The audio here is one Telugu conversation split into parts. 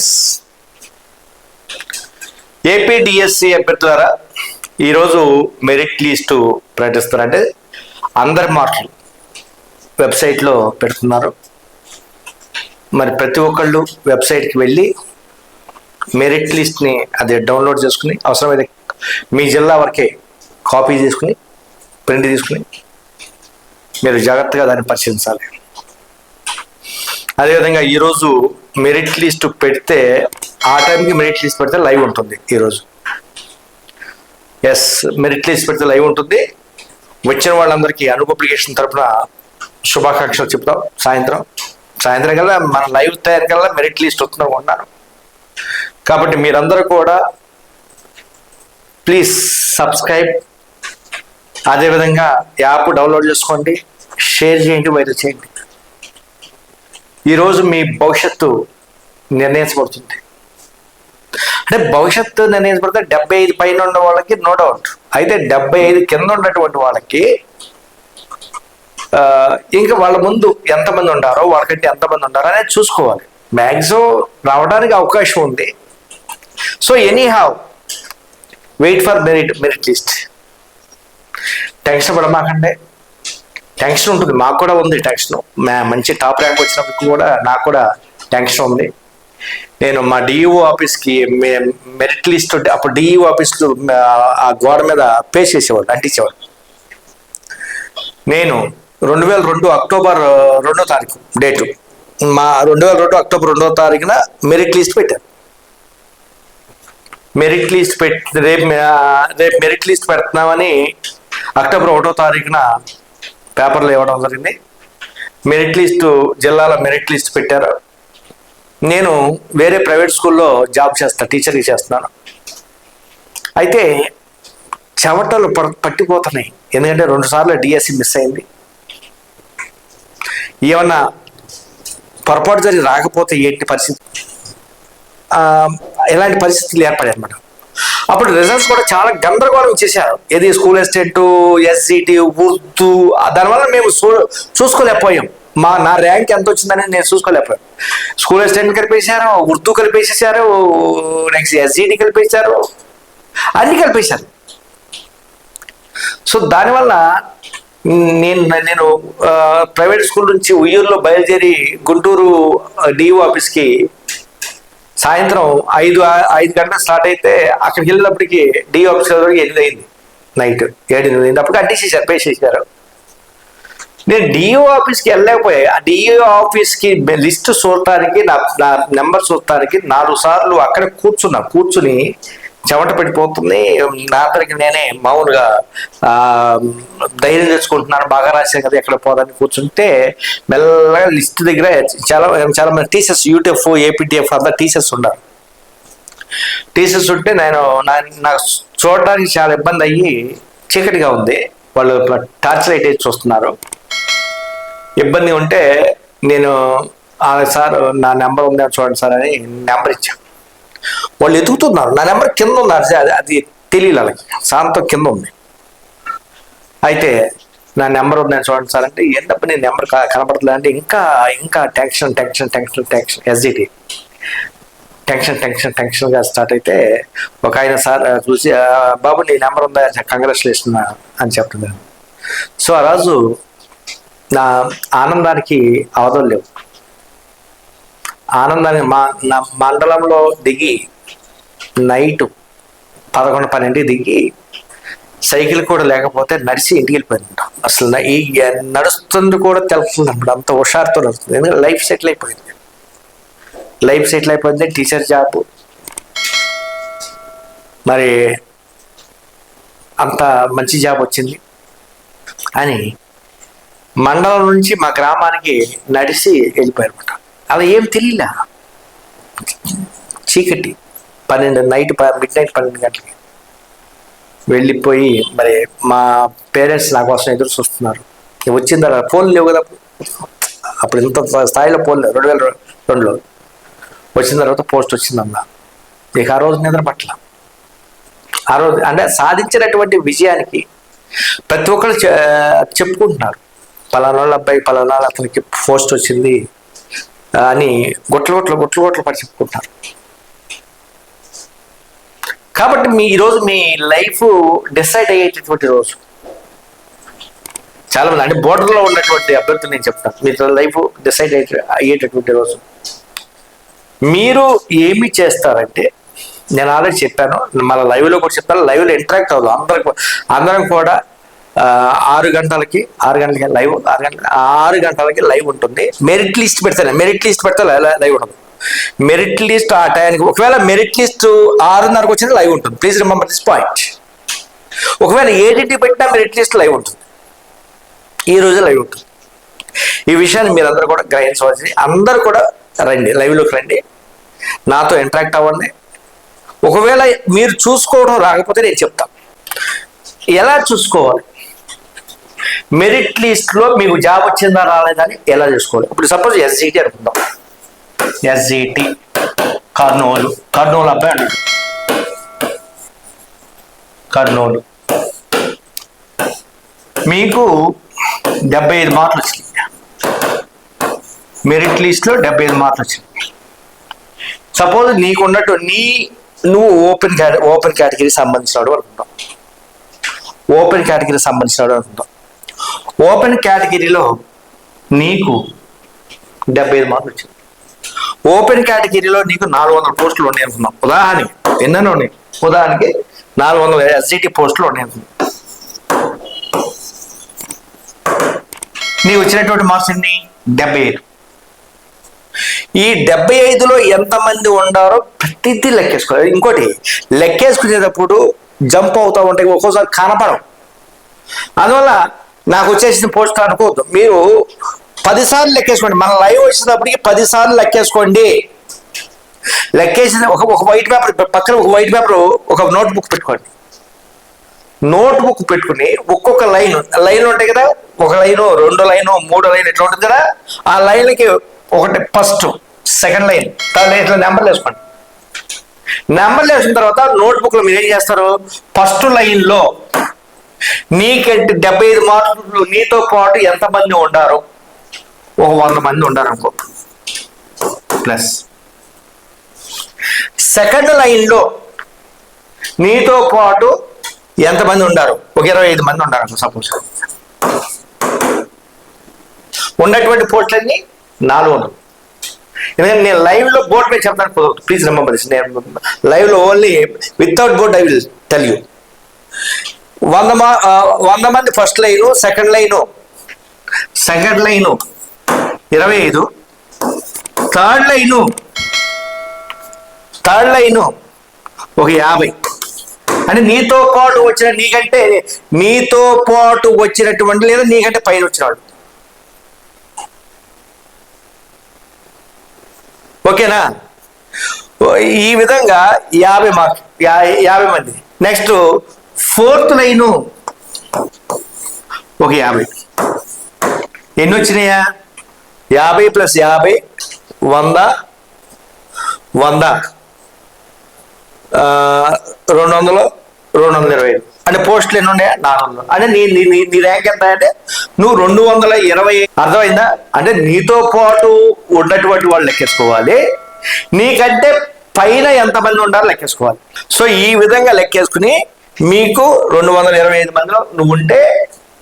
ఎస్. ఏపీడిఎస్సి అభ్యర్థులారా ఈరోజు మెరిట్ లిస్టు ప్రకటిస్తారు అంటే అందరి మార్కులు వెబ్సైట్లో పెడుతున్నారు. మరి ప్రతి ఒక్కళ్ళు వెబ్సైట్కి వెళ్ళి మెరిట్ లిస్ట్ని అది డౌన్లోడ్ చేసుకుని అవసరమైతే మీ జిల్లా వరకే కాపీ తీసుకుని ప్రింట్ తీసుకుని మీరు జాగ్రత్తగా దాన్ని పరిశీలించాలి. అదేవిధంగా ఈరోజు మెరిట్ లిస్ట్ పెడితే ఆ టైంకి మెరిట్ లిస్ట్ పెడితే లైవ్ ఉంటుంది ఈరోజు ఎస్ మెరిట్ లిస్ట్ పెడితే లైవ్ ఉంటుంది. వచ్చిన వాళ్ళందరికీ అను పబ్లికేషన్ తరపున శుభాకాంక్షలు చెప్తాం. సాయంత్రం. సాయంత్రం కల్లా మన లైవ్ తయారు కల్లా మెరిట్ లిస్ట్ వస్తున్నారు ఉన్నాను కాబట్టి మీరందరూ కూడా ప్లీజ్ సబ్స్క్రైబ్ అదేవిధంగా యాప్ డౌన్లోడ్ చేసుకోండి. షేర్ చేయండి వైరల్ చేయండి. ఈరోజు మీ భవిష్యత్తు నిర్ణయించబడుతుంది. అంటే భవిష్యత్తు నిర్ణయించబడితే డెబ్బై ఐదు పైన ఉన్న వాళ్ళకి నో డౌట్ అయితే డెబ్బై ఐదు కింద ఉన్నటువంటి వాళ్ళకి ఇంకా వాళ్ళ ముందు ఎంతమంది ఉండారో వాళ్ళకంటే ఎంతమంది ఉండారో అనేది చూసుకోవాలి. మ్యాక్సిమం రావడానికి అవకాశం ఉంది. So anyhow wait for merit merit list tension పడమాకండి tension ఉంటుంది. మాకు కూడా ఉంది టెన్షన్. మంచి టాప్ ర్యాంక్ వచ్చినప్పుడు కూడా నాకు కూడా టెన్షన్ ఉంది. నేను మా డిఈఓ ఆఫీస్కి మే- మెరిట్ లిస్ట్ ఉంటే అప్పుడు డిఈఓ ఆఫీస్లో ఆ గోడ మీద పే చేసేవాడు అంటించేవాడు. నేను రెండు వేల రెండు అక్టోబర్ రెండో తారీఖు డేటు. మా రెండు వేల రెండు అక్టోబర్ రెండో తారీఖున మెరిట్ లిస్ట్ పెట్టాను. మెరిట్ లిస్ట్ పెట్టి రేపు రేపు మెరిట్ లిస్ట్ పెడుతున్నామని అక్టోబర్ ఒకటో తారీఖున పేపర్లో ఇవ్వడం జరిగింది. మెరిట్ లిస్టు జిల్లాలో మెరిట్ లిస్ట్ పెట్టారు. నేను వేరే ప్రైవేట్ స్కూల్లో జాబ్ చేస్తా టీచర్కి చేస్తున్నాను. అయితే చెమటలు ప- పట్టిపోతున్నాయి. ఎందుకంటే రెండు సార్లు డిఎస్సి మిస్ అయింది. ఏమన్నా పొరపాటు జరిగి రాకపోతే ఏంటి పరిస్థితి? ఎలాంటి పరిస్థితులు ఏర్పడాయి అనమాట అప్పుడు రిజల్ట్స్ కూడా చాలా గందరగోళం ఇచ్చేసారు ఏది స్కూల్ ఎస్టేట్ ఎస్సిటి ఉర్దూ దానివల్ల మేము చూ- చూసుకోలేకపోయాం. మా నా ర్యాంక్ ఎంత వచ్చిందని నేను చూసుకోలేకపోయాను. స్కూల్ అసిస్టెంట్ కలిపేశారు ఉర్దూ కలిపేసేసారు నెక్స్ట్ ఎస్జిటి కలిపేశారు అన్ని కలిపేశారు. సో దానివల్ల నేను నేను ప్రైవేట్ స్కూల్ నుంచి ఉయ్యూరులో బయలుదేరి గుంటూరు డిఓ ఆఫీస్కి సాయంత్రం ఐదు ఐదు గంటలకు స్టార్ట్ అయితే అక్కడికి వెళ్ళినప్పటికి డి ఆఫీస్ వరకు ఎనిమిది అయింది. నైట్ ఏడు ఎనిమిది అయింది. అప్పుడు అడ్డేసేసారు పే చేశారు. నేను డిఓ ఆఫీస్కి వెళ్ళలేకపోయా ఆ డిఓ ఆఫీస్కి లిస్ట్ చూడటానికి నా నా నెంబర్ చూడటానికి నాలుగు సార్లు అక్కడ కూర్చున్నా. కూర్చుని చెమట పడిపోతుంది. నా నేనే మామూలుగా ధైర్యం తెచ్చుకుంటున్నాను. బాగా రాశాను కదా ఎక్కడ పోదని కూర్చుంటే మెల్లగా లిస్ట్ దగ్గర చాలా చాలా మంది టీచర్స్ యూటీఎఫ్ ఏపీటీఎఫ్ అంతా టీచర్స్ ఉన్నారు. టీచర్స్ ఉంటే నేను నా నాకు చూడడానికి చాలా ఇబ్బంది అయ్యి చీకటిగా ఉంది. వాళ్ళు టార్చ్ లైట్ వేసి చూస్తున్నారు. ఇబ్బంది ఉంటే నేను సార్ నా నెంబర్ ఉందా చూడండి సార్ అని నెంబర్ ఇచ్చాను. వాళ్ళు ఎదుగుతున్నారు. నా నెంబర్ కింద ఉన్నారు. అది- అది తెలియదు వాళ్ళకి. శాంతం కింద ఉంది. అయితే నా నెంబర్ నేను చూడండి సార్ అంటే ఏంటప్పుడు నేను నెంబర్ కనపడలేదు అంటే ఇంకా ఇంకా tension tension tension tension SGT tension tension టెన్షన్గా స్టార్ట్ అయితే ఒక ఆయన సార్ చూసి బాబు నీ నెంబర్ ఉందా? కంగ్రాచులేషన్ అని చెప్తున్నాను సో ఆ రోజు నా ఆనందానికి అవధం లేవు. ఆనందాన్ని మా నా మండలంలో దిగి నైట్ పదకొండు పన్నెండు దిగి సైకిల్ కూడా లేకపోతే నడిచి ఇంటికి వెళ్ళిపోయింది అసలు ఈ నడుస్తుంది కూడా తెలుస్తుంది అప్పుడు. అంత హుషారుతో నడుస్తుంది. ఎందుకంటే లైఫ్ సెటిల్ అయిపోయింది. లైఫ్ సెటిల్ అయిపోయింది. Teacher job. మరి అంత మంచి జాబ్ వచ్చింది. అని మండలం నుంచి మా గ్రామానికి నడిచి వెళ్ళిపోయారు అలా ఏం తెలియలే. చీకటి. పన్నెండు నైట్ మిడ్ నైట్ పన్నెండు గంటలకి. వెళ్ళిపోయి మరి మా పేరెంట్స్ నా కోసం ఎదురు చూస్తున్నారు. వచ్చిన తర్వాత ఫోన్ లేవు కదా అప్పుడు. ఇంత స్థాయిలో ఫోన్ లేవు. రెండు వేల రెండులో. వచ్చిన తర్వాత పోస్ట్ వచ్చిందన్న. ఇక ఆ రోజు నిద్ర పట్ల ఆ రోజు అంటే సాధించినటువంటి విజయానికి ప్రతి ఒక్కరు చె- చెప్పుకుంటున్నారు. పలానా వాళ్ళ అబ్బాయి పలానా అతనికి పోస్ట్ వచ్చింది. అని గుట్ల గుట్ల గుట్ల గుట్ల పడి చెప్పుకుంటారు కాబట్టి మీ ఈరోజు మీ లైఫ్ డిసైడ్ అయ్యేటటువంటి రోజు. చాలా మంది అంటే బోర్డర్లో ఉన్నటువంటి అభ్యర్థులు నేను చెప్తాను. మీ లైఫ్ డిసైడ్ అయ్యే అయ్యేటటువంటి రోజు. మీరు ఏమి చేస్తారంటే నేను ఆల్రెడీ చెప్పాను మళ్ళీ లైవ్లో కూడా చెప్తాను లైవ్లో ఇంటరాక్ట్ అవుదాం అందరం అందరం కూడా ఆరు గంటలకి ఆరు గంటలకి లైవ్ ఆరు గంటలకి ఆరు గంటలకి లైవ్ ఉంటుంది. మెరిట్ లిస్ట్ పెడతాను మెరిట్ లిస్ట్ పెడితే లైవ్ ఉండదు. మెరిట్ లిస్ట్ ఆ టైంకి ఒకవేళ మెరిట్ లిస్ట్ ఆరున్నరకు వచ్చిన లైవ్ ఉంటుంది. ప్లీజ్ రిమెంబర్ దిస్ పాయింట్ ఒకవేళ ఏడింటి పెట్టినా మెరిట్ లిస్ట్ లైవ్ ఉంటుంది. ఈ రోజు లైవ్ ఉంటుంది. ఈ విషయాన్ని మీరందరూ కూడా గ్రహించవలసింది. అందరూ కూడా రండి లైవ్లోకి రండి. నాతో ఇంటరాక్ట్ అవ్వండి. ఒకవేళ మీరు చూసుకోవడం రాకపోతే నేను చెప్తాను. ఎలా చూసుకోవాలి? మెరిట్ లిస్ట్లో మీకు జాబ్ వచ్చిందా రాలేదని ఎలా చూసుకోవాలి? ఇప్పుడు సపోజ్ ఎస్జిటి అనుకుందాం. ఎస్జిటి కర్నూలు. కర్నూలు అబ్బాయి అన్నాడు కర్నూలు. మీకు డెబ్బై ఐదు మార్కులు వచ్చినాయి. మెరిట్ లిస్ట్లో డెబ్బై ఐదు మార్కులు వచ్చినాయి. సపోజ్ నీకు ఉన్నట్టు నీ నువ్వు ఓపెన్ కేట ఓపెన్ కేటగిరీ సంబంధించినాడు అనుకుంటాం ఓపెన్ కేటగిరీ సంబంధించినాడు అనుకుంటాం ఓపెన్ కేటగిరీలో నీకు డెబ్బై ఐదు మార్కులు వచ్చింది ఓపెన్ కేటగిరీలో నీకు నాలుగు వందల పోస్టులు ఉన్నాయి అనుకున్నాం ఉదాహరణకి ఎన్నెన్నో ఉన్నాయి? ఉదాహరణకి నాలుగు వందల ఎస్జిటి పోస్టులు ఉన్నాయి అనుకున్నాం నీకు వచ్చినటువంటి మార్క్స్ ఎన్ని? డెబ్బై ఐదు. ఈ డెబ్బై ఐదులో ఎంతమంది ఉండారో ప్రతిదీ లెక్కేసుకోవాలి ఇంకోటి లెక్కేసుకునేటప్పుడు జంప్ అవుతూ ఉంటాయి ఒక్కోసారి కనపడం అందువల్ల నాకు వచ్చేసిన పోస్ట్ అనుకోవద్దు మీరు పదిసార్లు లెక్కేసుకోండి. మన లైవ్ వచ్చినప్పటికి పదిసార్లు లెక్కేసుకోండి. లెక్కేసిన ఒక ఒక వైట్ పేపర్ పక్కన ఒక వైట్ పేపర్ ఒక నోట్ బుక్ పెట్టుకోండి. నోట్ బుక్ పెట్టుకుని ఒక్కొక్క లైన్ లైన్ ఉంటాయి కదా? ఒక లైను రెండు లైను మూడు లైన్ ఇట్లా ఉంటుంది కదా? ఆ లైన్కి ఒకటి first second line. Third line ఇట్లా నెంబర్లు వేసుకోండి. నెంబర్లు వేసిన తర్వాత నోట్ బుక్లో మీరు ఏం చేస్తారు? ఫస్ట్ లైన్లో నీకంటే డెబ్బై ఐదు మార్కులు నీతో పాటు ఎంతమంది ఉండారు ఒక వంద మంది ఉండారు అనుకో ప్లస్ సెకండ్ లైన్లో నీతో పాటు ఎంతమంది ఉండారు? ఒక ఇరవై ఐదు మంది ఉండారు అనుకో సపోజ్ ఉన్నటువంటి పోస్టులన్నీ నాలుగు ఎందుకంటే నేను లైవ్లో బోర్డ్ మీద చెప్తాను కుదరదు ప్లీజ్ రిమంబర్ దిస్ నేను లైవ్లో only without board I will tell you వంద మా వంద మంది first line second line second line ఇరవై ఐదు. థర్డ్ లైను థర్డ్ లైను ఒక యాభై. అంటే నీతో పాటు వచ్చిన నీకంటే నీతో పాటు వచ్చినటువంటి లేదా నీకంటే పైన వచ్చినాడు ఓకేనా? ఈ విధంగా యాభై మార్క్ యా- యాభై మంది. Next fourth line. ఒక యాభై. ఎన్ని వచ్చినాయా యాభై ప్లస్ యాభై వంద వంద. రెండు వందలు రెండు వందల ఇరవై. ఐదు అంటే పోస్టులు ఎన్ని ఉన్నాయా? నాలుగు వందలు. అంటే నీ నీ నీ- నీ ర్యాంక్ ఎంత అంటే నువ్వు రెండు వందల ఇరవై. అర్థమైందా? అంటే నీతో పాటు ఉన్నటువంటి వాళ్ళు లెక్కేసుకోవాలి. నీకంటే పైన ఎంతమంది ఉండాలో లెక్కేసుకోవాలి. సో ఈ విధంగా లెక్కేసుకుని మీకు రెండు వందల ఇరవై ఐదు మందిలో నువ్వు ఉంటే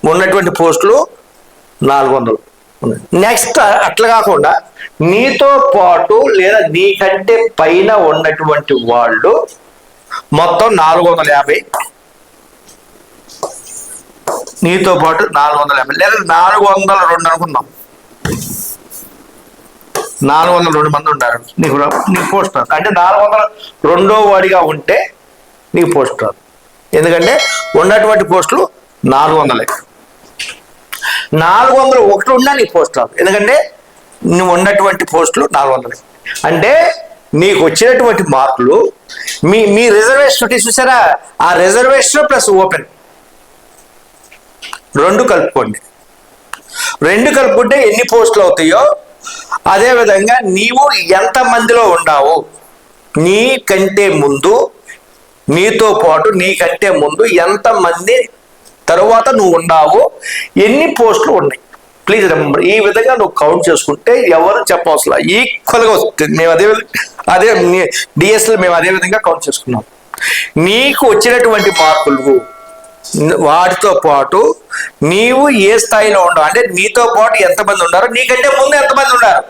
ఉన్నటువంటి పోస్టులు నాలుగు వందలు. నెక్స్ట్ అట్లా కాకుండా నీతో పాటు లేదా నీకంటే పైన ఉన్నటువంటి వాళ్ళు మొత్తం నాలుగు వందల యాభై. నీతో పాటు నాలుగు వందల యాభై. లేదా నాలుగు వందల రెండు అనుకుందాం. నాలుగు వందల రెండు మంది ఉంటారు నీకు నీకు పోస్ట్ రాదు. అంటే నాలుగు వందల రెండో వాడిగా ఉంటే నీకు పోస్ట్ రాదు. ఎందుకంటే ఉన్నటువంటి పోస్టులు నాలుగు వందలే. నాలుగు వందలు ఒకటి ఉన్నా నీ పోస్ట్ రాదు. ఎందుకంటే నువ్వు ఉన్నటువంటి పోస్టులు నాలుగు వందలే. అంటే నీకు వచ్చినటువంటి మార్కులు మీ మీ రిజర్వేషన్ ఒకటి చూసారా? ఆ రిజర్వేషన్ ప్లస్ ఓపెన్. రెండు కలుపుకోండి. రెండు కలుపుకుంటే ఎన్ని పోస్టులు అవుతాయో అదే విధంగా నీవు ఎంత మందిలో ఉండావు నీ కంటే ముందు నీతో పాటు నీకంటే ముందు ఎంతమంది తర్వాత తరువాత నువ్వు ఉండావు ఎన్ని పోస్టులు ఉన్నాయి. ప్లీజ్ రిమెంబర్ ఈ విధంగా నువ్వు కౌంట్ చేసుకుంటే ఎవరు చెప్పవసరం ఈక్వల్గా వస్తుంది. మేము అదే అదే డిఎస్ఎల్ మేము అదే విధంగా కౌంట్ చేసుకున్నాం. నీకు వచ్చినటువంటి మార్కులు వాటితో పాటు నీవు ఏ స్థాయిలో ఉండవు అంటే నీతో పాటు ఎంతమంది ఉన్నారు నీకంటే ముందు ఎంతమంది ఉన్నారు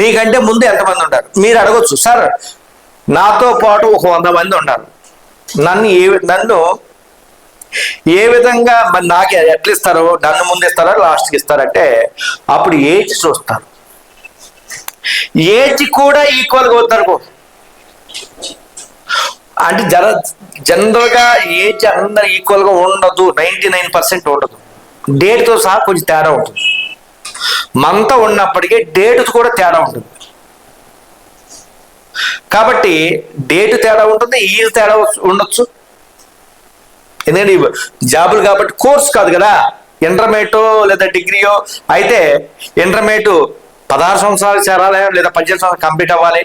నీకంటే ముందు ఎంతమంది ఉంటారు మీరు అడగొచ్చు. సార్ నాతో పాటు ఒక వంద మంది ఉన్నారు. నన్ను ఏ నన్ను ఏ విధంగా మరి నాకు ఎట్లా ఇస్తారో నన్ను ముందు లాస్ట్కి ఇస్తారంటే అప్పుడు ఏజ్ చూస్తారు. ఏజ్ కూడా ఈక్వల్గా అవుతారు అంటే జన జనరల్గా ఏజ్ అందరు ఈక్వల్గా ఉండదు నైంటీ నైన్ పర్సెంట్ ఉండదు. డేట్తో సహా కొంచెం తేడా ఉంటుంది. మంత ఉన్నప్పటికీ డేట్ కూడా తేడా ఉంటుంది. కాబట్టి డేట్ తేడా ఉంటుంది ఈ తేడా ఉండొచ్చు. ఎందుకంటే జాబులు కాబట్టి కోర్స్ కాదు కదా ఇంటర్మీడియట్ లేదా డిగ్రీయో అయితే ఇంటర్మీడియట్ పదహారు సంవత్సరాలు చేరాలి లేదా పద్దెనిమిది సంవత్సరాలు కంప్లీట్ అవ్వాలి.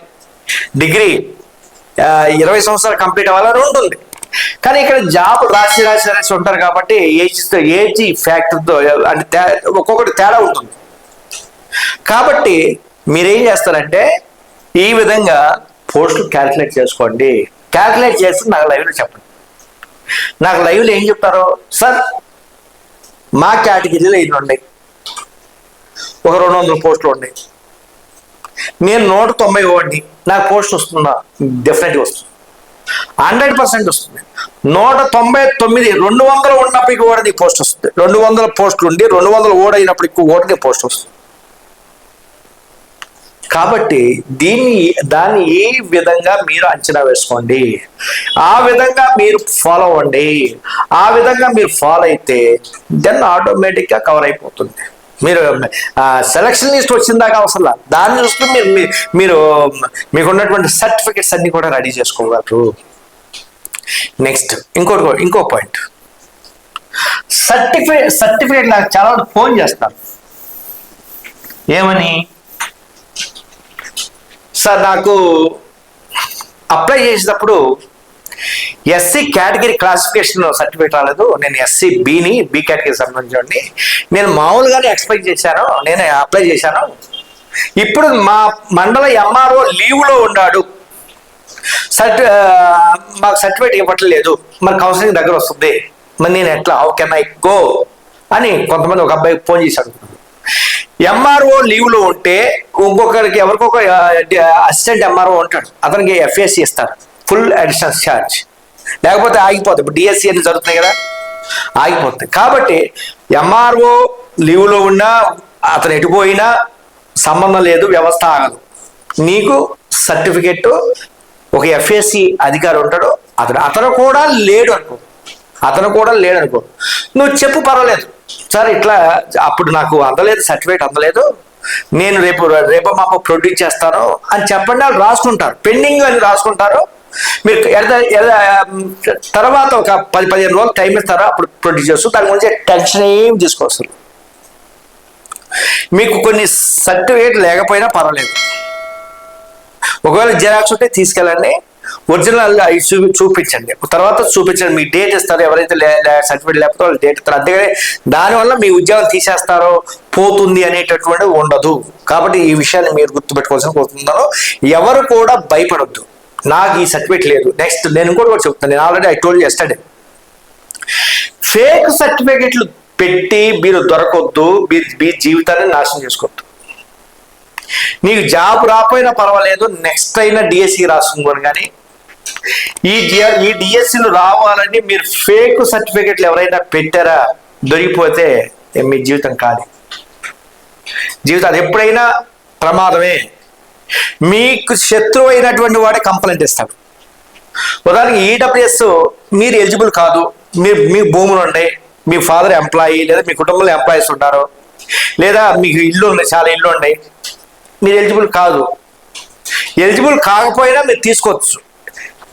డిగ్రీ ఇరవై సంవత్సరాలు కంప్లీట్ అవ్వాలని ఉంటుంది. కానీ ఇక్కడ జాబ్ రాసి రాసి రాసి ఉంటారు కాబట్టి ఏజ్తో ఏజ్ ఫ్యాక్టర్తో అంటే ఒక్కొక్కటి తేడా ఉంటుంది. కాబట్టి మీరేం చేస్తారంటే ఈ విధంగా పోస్టులు క్యాల్కులేట్ చేసుకోండి. క్యాల్కులేట్ చేసి నాకు లైవ్లో చెప్పండి. నాకు లైవ్లో ఏం చెప్తారు? సార్ మా కేటగిరీలో ఇన్ని ఉన్నాయి ఒక రెండు వందల పోస్టులు ఉన్నాయి. నేను నూట తొంభై ఇవ్వండి నాకు పోస్ట్ వస్తుందా? డెఫినెట్గా వస్తుంది. హండ్రెడ్ పర్సెంట్ వస్తుంది. నూట తొంభై తొమ్మిది రెండు వందలు ఉన్నప్పటికీ కూడా నీ పోస్ట్ వస్తుంది. రెండు వందల పోస్టులు ఉండి రెండు వందలు ఓడైనప్పటికీ కూడా నీ పోస్ట్ వస్తుంది. కాబట్టి దీన్ని దాన్ని ఈ విధంగా మీరు అంచనా వేసుకోండి? ఆ విధంగా మీరు ఫాలో అవ్వండి. ఆ విధంగా మీరు ఫాలో అయితే దెన్ ఆటోమేటిక్గా కవర్ అయిపోతుంది. మీరు సెలక్షన్ లిస్ట్ వచ్చిందాక అవసరం దాన్ని చూసుకుని మీరు మీ- మీరు మీకు ఉన్నటువంటి సర్టిఫికెట్స్ అన్ని కూడా రెడీ చేసుకోగలరు. నెక్స్ట్ ఇంకోటి ఇంకో పాయింట్ సర్టిఫికేట్ సర్టిఫికేట్ నాకు చాలా ఫోన్ చేస్తారు. ఏమని? సార్ నాకు అప్లై చేసేటప్పుడు ఎస్సీ కేటగిరీ క్లాసిఫికేషన్ సర్టిఫికేట్ రాలేదు. నేను ఎస్సీ బిని బి కేటగిరీ సంబంధించి నేను మామూలుగానే ఎక్స్పెక్ట్ చేశాను. నేను అప్లై చేశాను. ఇప్పుడు మా మండల ఎంఆర్ఓ లీవ్లో ఉన్నాడు. సర్టి మాకు సర్టిఫికేట్ ఇవ్వట్లేదు. మరి కౌన్సిలింగ్ దగ్గర వస్తుంది. మరి నేను ఎట్లా? హౌ కెన్ ఐ గో అని కొంతమంది ఒక అబ్బాయి ఫోన్ చేశాడు ఎంఆర్ఓ లీవ్లో ఉంటే ఇంకొకరికి ఎవరికొక అసిస్టెంట్ ఎంఆర్ఓ ఉంటాడు. అతనికి ఎఫ్ఎస్సి ఇస్తారు. ఫుల్ అడిషనల్ ఛార్జ్ లేకపోతే ఆగిపోతుంది ఇప్పుడు డిఎస్సి అని జరుగుతున్నాయి కదా. ఆగిపోతుంది కాబట్టి ఎంఆర్ఓ లీవ్లో ఉన్నా అతను ఎటుపోయినా సంబంధం లేదు వ్యవస్థ ఆగదు. నీకు సర్టిఫికెట్ ఒక ఎఫ్ఎస్సి అధికారి ఉంటాడు. అతను అతను కూడా లేడు అనుకో. అతను కూడా లేడనుకో. నువ్వు చెప్పు పర్వాలేదు. సార్ ఇట్లా అప్పుడు నాకు అందలేదు సర్టిఫికేట్ అందలేదు. నేను రేపు రేపు మాకు ప్రొడ్యూస్ చేస్తాను అని చెప్పండి వాళ్ళు రాసుకుంటారు. పెండింగ్ అని రాసుకుంటారు. మీరు తర్వాత ఒక పది పదిహేను రోజులు టైం ఇస్తారు? అప్పుడు ప్రొడ్యూస్ చేస్తూ దాని గురించి టెన్షన్ ఏం తీసుకోవచ్చు మీకు కొన్ని సర్టిఫికేట్ లేకపోయినా పర్వాలేదు. ఒకవేళ జిరాక్స్ ఉంటే తీసుకెళ్ళండి. ఒరిజినల్ అవి చూ చూపించండి. తర్వాత చూపించండి. మీ డేట్ ఇస్తారు. ఎవరైతే సర్టిఫికేట్ లేకపోతే వాళ్ళు డేట్ ఇస్తారు. అంతేగాని దానివల్ల మీ ఉద్యోగం తీసేస్తారో పోతుంది అనేటటువంటి ఉండదు. కాబట్టి ఈ విషయాన్ని మీరు గుర్తుపెట్టుకోవాల్సిన కోరుతున్నాను ఎవరు కూడా భయపడొద్దు. నాకు ఈ సర్టిఫికేట్ లేదు. నెక్స్ట్ నేను కూడా కూడా చెప్తాను. నేను ఆల్రెడీ ఐ టోల్ చేస్తాడే ఫేక్ సర్టిఫికేట్లు పెట్టి మీరు దొరకొద్దు. మీ జీవితాన్ని నాశనం చేసుకోవద్దు. నీకు జాబ్ రాకపోయినా పర్వాలేదు నెక్స్ట్ అయినా డిఎస్సి రాసుకోని కానీ ఈ ఈ డిఎస్సిలు రావాలని మీరు ఫేక్ సర్టిఫికెట్లు ఎవరైనా పెట్టారా? దొరికిపోతే మీ జీవితం కాదు. జీవితాలు ఎప్పుడైనా ప్రమాదమే. మీకు శత్రువు అయినటువంటి వాడే కంప్లైంట్ ఇస్తాడు ఉదాహరణకి ఈడబ్ల్యూఎస్ మీరు ఎలిజిబుల్ కాదు. మీ మీ భూములు ఉన్నాయి. మీ ఫాదర్ ఎంప్లాయీ లేదా మీ కుటుంబంలో ఎంప్లాయీస్ ఉంటారు. లేదా మీకు ఇల్లు ఉన్నాయి చాలా ఇల్లు ఉన్నాయి. మీరు ఎలిజిబుల్ కాదు. ఎలిజిబుల్ కాకపోయినా మీరు తీసుకోవచ్చు.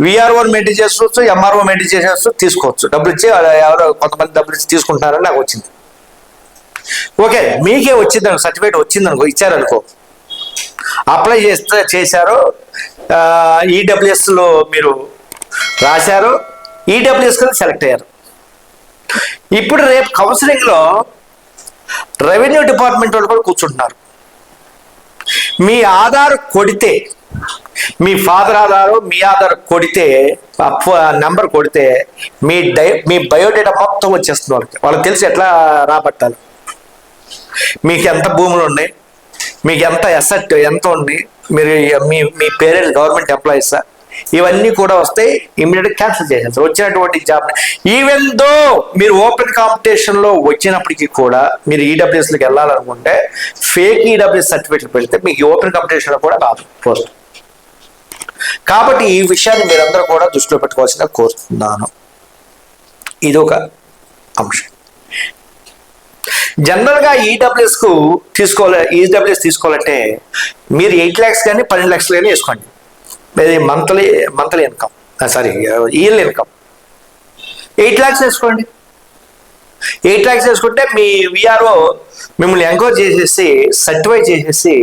విఆర్ఓ మెయింటైన్ చేసుకోవచ్చు ఎంఆర్ఓ మెయింటైన్ చేసేవచ్చు తీసుకోవచ్చు. డబ్బులు ఇచ్చి ఎవరో కొంతమంది డబ్బులు ఇచ్చి తీసుకుంటున్నారని నాకు వచ్చింది. ఓకే మీకే వచ్చింది అనుకో సర్టిఫికేట్ వచ్చింది అనుకో ఇచ్చారనుకో. అప్లై చేస్తే చేశారు ఈడబ్ల్యూఎస్లో మీరు రాశారు ఈడబ్ల్యూఎస్ కింద సెలెక్ట్ అయ్యారు. ఇప్పుడు రేపు కౌన్సిలింగ్లో రెవెన్యూ డిపార్ట్మెంట్ వాళ్ళు కూడా కూర్చుంటున్నారు. మీ ఆధార్ కొడితే మీ ఫాదర్ ఆధారు మీ ఆధార్ కొడితే నెంబర్ కొడితే మీ డై మీ బయోడేటా మొత్తం వచ్చేస్తుంది వాళ్ళకి. వాళ్ళకి తెలిసి ఎట్లా రాబట్టాలి? మీకు ఎంత భూములు ఉన్నాయి? మీకు ఎంత ఎసెట్ ఎంత ఉంది? మీరు మీ మీ పేరెంట్స్ గవర్నమెంట్ ఎంప్లాయీసా? ఇవన్నీ కూడా వస్తాయి ఇమీడియట్ క్యాన్సిల్ చేసేస్తారు వచ్చినటువంటి జాబ్ ఈవెన్ దో మీరు ఓపెన్ కాంపిటీషన్లో వచ్చినప్పటికీ కూడా మీరు ఈడబ్ల్యూఎస్లోకి వెళ్ళాలనుకుంటే ఫేక్ ఈడబ్ల్యూఎస్ సర్టిఫికేట్ పెడితే మీకు ఓపెన్ కాంపిటీషన్లో కూడా రాదు పోస్ట్ కాబట్టి ఈ విషయాన్ని మీరందరూ కూడా దృష్టిలో పెట్టుకోవాల్సిన కోరుతున్నాను ఇది ఒక అంశం. జనరల్గా ఈడబ్ల్యూఎస్కు తీసుకోవాలి ఈడబ్ల్యూఎస్ తీసుకోవాలంటే మీరు ఎయిట్ ల్యాక్స్ కానీ పన్నెండు లక్షలు కానీ వేసుకోండి. ఇది monthly monthly income sorry yearly income eight lakhs వేసుకోండి. ఎయిట్ ల్యాక్స్ వేసుకుంటే మీ విఆర్ఓ మిమ్మల్ని ఎంకోర్ చేసేసి సర్టిఫై చేసేసి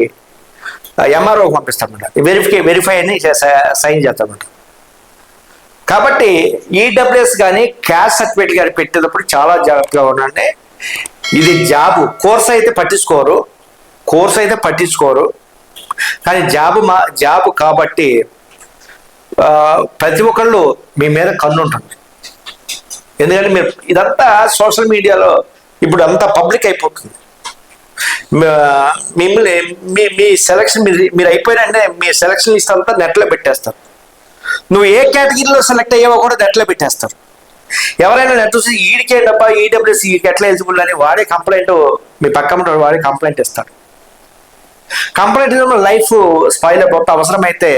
ఎంఆర్ఓ పంపిస్తామంట. వెరిఫై వెరిఫై అని సైన్ చేస్తామంట. కాబట్టి ఈడబ్ల్యూఎస్ కానీ క్యాష్ సర్టిఫికేట్ కానీ పెట్టేటప్పుడు చాలా జాగ్రత్తగా ఉండండి. ఇది జాబ్ కోర్స్ అయితే పట్టించుకోరు. కోర్స్ అయితే పట్టించుకోరు. కానీ జాబ్ మా జాబ్ కాబట్టి ప్రతి ఒక్కళ్ళు మీ మీద కన్నుంటుంది. ఎందుకంటే మీరు ఇదంతా సోషల్ మీడియాలో ఇప్పుడు అంతా పబ్లిక్ అయిపోతుంది. మిమ్మల్ని మీ మీ సెలక్షన్ మీరు మీరు అయిపోయినంటే మీ సెలక్షన్ లిస్ట్ అంతా నెట్లో పెట్టేస్తారు. నువ్వు ఏ కేటగిరీలో సెలెక్ట్ అయ్యావో కూడా నెట్లో పెట్టేస్తారు. ఎవరైనా నెట్ చూసి ఈడికే డబ్బా ఈడబ్ల్యూఎస్ ఎట్లా ఎలిజిబుల్ అని వాడే కంప్లైంట్ మీ పక్కన వాడే కంప్లైంట్ ఇస్తారు కంప్లైంట్ లైఫ్ స్పాయిల్ అయిపోతే అవసరమైతే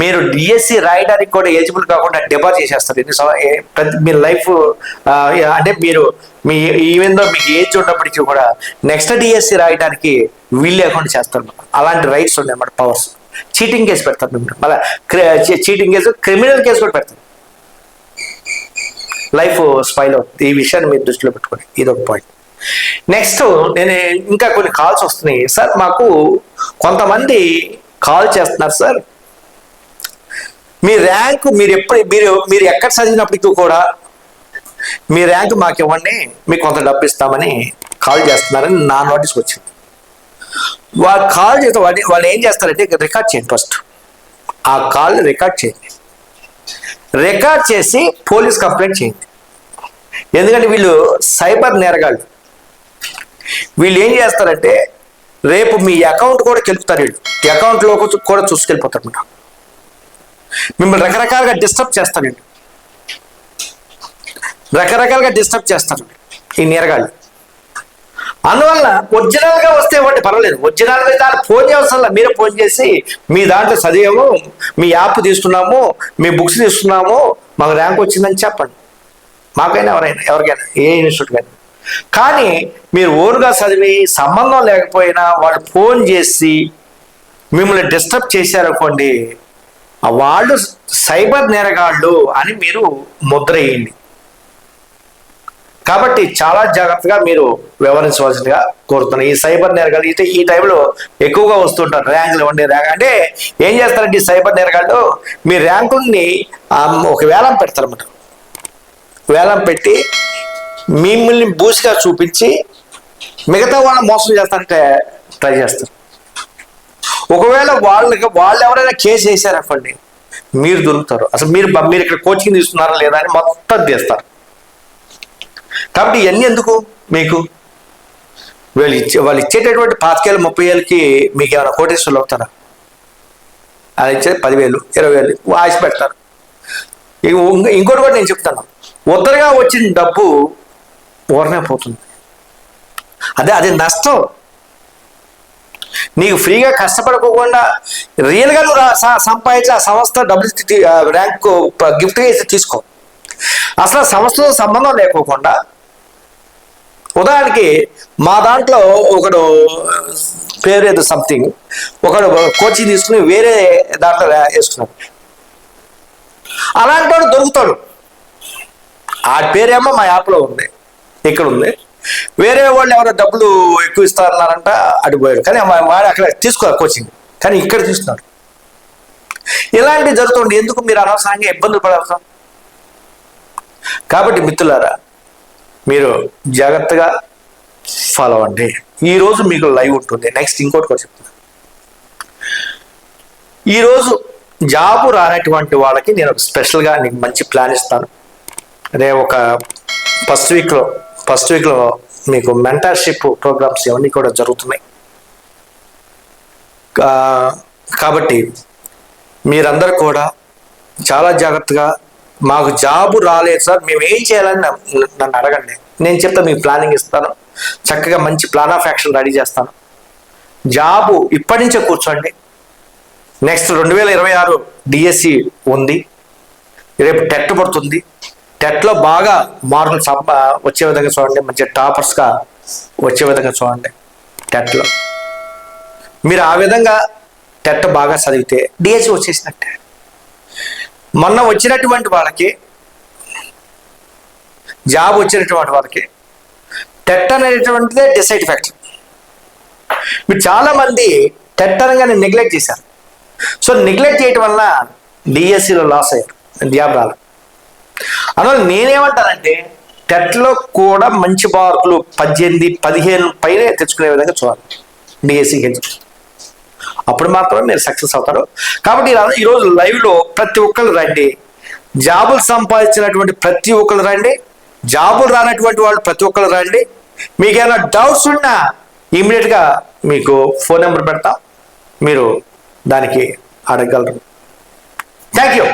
మీరు డిఎస్సి రాయడానికి కూడా ఎలిజిబుల్ కాకుండా డిబార్ చేసేస్తారు. ఎన్ని మీ లైఫ్ అంటే మీరు మీ ఈవెన్ దో మీకు ఏజ్ ఉన్నప్పటికీ కూడా నెక్స్ట్ డిఎస్సి రాయడానికి వీలు లేకుండా చేస్తారు. అలాంటి రైట్స్ ఉన్నాయి అన్నమాట పవర్స్ చీటింగ్ కేసు పెడతారు మిమ్మల్ని మళ్ళీ చీటింగ్ కేసు క్రిమినల్ కేసు కూడా పెడతారు. లైఫ్ స్పైల్ అవుతుంది. ఈ విషయాన్ని మీరు దృష్టిలో పెట్టుకోండి. ఇది ఒక పాయింట్ నెక్స్ట్ నేను ఇంకా కొన్ని కాల్స్ వస్తున్నాయి. సార్ మాకు కొంతమంది కాల్ చేస్తున్నారు సార్ మీ ర్యాంక్ మీరు ఎప్పుడు మీరు మీరు ఎక్కడ చదివినప్పటికీ కూడా మీ ర్యాంక్ మాకు ఇవ్వండి మీకు కొంత డబ్బు ఇస్తామని కాల్ చేస్తున్నారని నా నోటీస్కి వచ్చింది. వాళ్ళు కాల్ చేస్తే వాళ్ళు వాళ్ళు ఏం చేస్తారంటే రికార్డ్ చేయండి ఫస్ట్ ఆ కాల్ రికార్డ్ చేయండి. రికార్డ్ చేసి పోలీస్ కంప్లైంట్ చేయండి. ఎందుకంటే వీళ్ళు సైబర్ నేరగాళ్ళు. వీళ్ళు ఏం చేస్తారంటే రేపు మీ అకౌంట్ కూడా కెలుపుతారు వీళ్ళు. అకౌంట్లో కూడా చూసుకెళ్ళిపోతారు మిమ్మల్ని రకరకాలుగా డిస్టర్బ్ చేస్తారు వీళ్ళు. రకరకాలుగా డిస్టర్బ్ చేస్తారు ఈ నీరగాళ్ళు. అందువల్ల ఒరిజినల్గా వస్తే ఇవ్వండి పర్వాలేదు. ఒరిజినల్ దాన్ని ఫోన్ చేయవలసిన మీరే ఫోన్ చేసి మీ దాంట్లో చదివాము మీ యాప్ తీసుకున్నాము మీ బుక్స్ తీసుకున్నాము మాకు ర్యాంక్ వచ్చిందని చెప్పండి. మాకైనా ఎవరైనా ఎవరికైనా ఏ ఇన్స్టిట్యూట్ కానీ కానీ మీరు ఓరుగా చదివి సంబంధం లేకపోయినా వాళ్ళు ఫోన్ చేసి మిమ్మల్ని డిస్టర్బ్ చేశారనుకోండి వాళ్ళు సైబర్ నేరగాళ్ళు అని మీరు ముద్రయ్యండి కాబట్టి చాలా జాగ్రత్తగా మీరు వ్యవహరించవలసిందిగా కోరుతున్నాను ఈ సైబర్ నేరగాళ్ళు అయితే ఈ టైంలో ఎక్కువగా వస్తుంటారు. ర్యాంకులు ఇవ్వండి ర్యాంక్ అంటే ఏం చేస్తారంటే ఈ సైబర్ నేరగాళ్ళు? మీ ర్యాంకుల్ని ఒక వేలం పెడతారన్నమాట. వేలం పెట్టి మిమ్మల్ని బూసిగా చూపించి మిగతా వాళ్ళని మోసం చేస్తారంటే ట్రై చేస్తారు. ఒకవేళ వాళ్ళకి వాళ్ళు ఎవరైనా కేసు వేసారనుకోండి మీరు దొరుకుతారు. అసలు మీరు మీరు ఇక్కడ కోచింగ్ తీసుకున్నారా లేదా అని మొత్తం తీస్తారు. కాబట్టి ఇవన్నీ ఎందుకు మీకు? వీళ్ళు ఇచ్చే వాళ్ళు ఇచ్చేటటువంటి పాతికేళ్ళు ముప్పై ఏళ్ళకి మీకు ఏమైనా కోటేశ్వర్లు అవుతారా? అది ఇచ్చేది పదివేలు ఇరవై వేలు ఆశ పెడతారు ఇంకోటి కూడా నేను చెప్తాను. ఉత్తరగా వచ్చిన డబ్బు ఊరనే పోతుంది. అదే అది నష్టం. నీకు ఫ్రీగా కష్టపడకోకుండా రియల్గా నువ్వు సంపాదించిన సంపాదించి ఆ సంస్థ డబ్బులు ర్యాంక్ గిఫ్ట్గా ఇచ్చి తీసుకో. అసలు సంస్థతో సంబంధం లేకోకుండా ఉదాహరణకి మా దాంట్లో ఒకడు పేరు ఏదో సంథింగ్ ఒకడు కోచింగ్ తీసుకుని వేరే దాంట్లో వేసుకున్నాడు. అలాంటి వాడు దొరుకుతాడు. ఆ పేరేమో మా యాప్లో ఉంది. ఇక్కడ ఉంది వేరే వాళ్ళు ఎవరో డబ్బులు ఎక్కువ ఇస్తారన్నారంట అడిపోయాడు కానీ వాడు అక్కడ తీసుకోవాలి కోచింగ్ కానీ ఇక్కడ తీసుకున్నాడు ఇలాంటివి జరుగుతుంది. ఎందుకు మీరు అనవసరంగా ఇబ్బందులు పడవసరం కాబట్టి మిత్రులారా మీరు జాగ్రత్తగా ఫాలో అవ్వండి ఈరోజు మీకు లైవ్ ఉంటుంది. నెక్స్ట్ ఇంకోటి కూడా చెప్తాను ఈరోజు జాబు రానటువంటి వాళ్ళకి నేను ఒక స్పెషల్గా నీకు మంచి ప్లాన్ ఇస్తాను. అదే ఒక ఫస్ట్ వీక్లో ఫస్ట్ వీక్లో మీకు మెంటర్షిప్ ప్రోగ్రామ్స్ ఇవన్నీ కూడా జరుగుతున్నాయి. కాబట్టి మీరందరూ కూడా చాలా జాగ్రత్తగా మాకు జాబు రాలేదు సార్ మేము ఏం చేయాలని నన్ను నన్ను అడగండి. నేను చెప్తా మీకు ప్లానింగ్ ఇస్తాను. చక్కగా మంచి ప్లాన్ ఆఫ్ యాక్షన్ రెడీ చేస్తాను. జాబు ఇప్పటి నుంచే కూర్చోండి. నెక్స్ట్ రెండు వేల ఇరవై ఆరు డిఎస్సి ఉంది. రేపు టెట్ పడుతుంది. టెట్లో బాగా మార్కులు సంప వచ్చే విధంగా చూడండి మంచి టాపర్స్గా వచ్చే విధంగా చూడండి టెట్లో మీరు ఆ విధంగా టెట్ బాగా చదివితే డిఎస్సి వచ్చేసినట్టే. మొన్న వచ్చినటువంటి వాళ్ళకి జాబ్ వచ్చినటువంటి వాళ్ళకి టెట్ అనేటువంటిదే డిసైడ్ ఫ్యాక్టర్. మీరు చాలామంది టెట్ అనగానే నెగ్లెక్ట్ చేశారు. సో నెగ్లెక్ట్ చేయటం వల్ల డిఎస్సిలో లాస్ అయ్యారు జాబ్ రాలేదు. అందువల్ల నేనేమంటానంటే టెట్లో కూడా మంచి మార్కులు పద్దెనిమిది పదిహేను పైనే తెచ్చుకునే విధంగా చూడాలి. డిఎస్సికి అప్పుడు మాత్రమే మీరు సక్సెస్ అవుతారు. కాబట్టి ఈరోజు లైవ్లో ప్రతి ఒక్కరు రండి. జాబులు సంపాదించినటువంటి ప్రతి ఒక్కరు రండి. జాబులు రానటువంటి వాళ్ళు ప్రతి ఒక్కరు రండి. మీకు ఏమైనా డౌట్స్ ఉన్నా ఇమీడియట్గా మీకు ఫోన్ నెంబర్ పెడతాం. మీరు దానికి అడగలరు థ్యాంక్ యూ.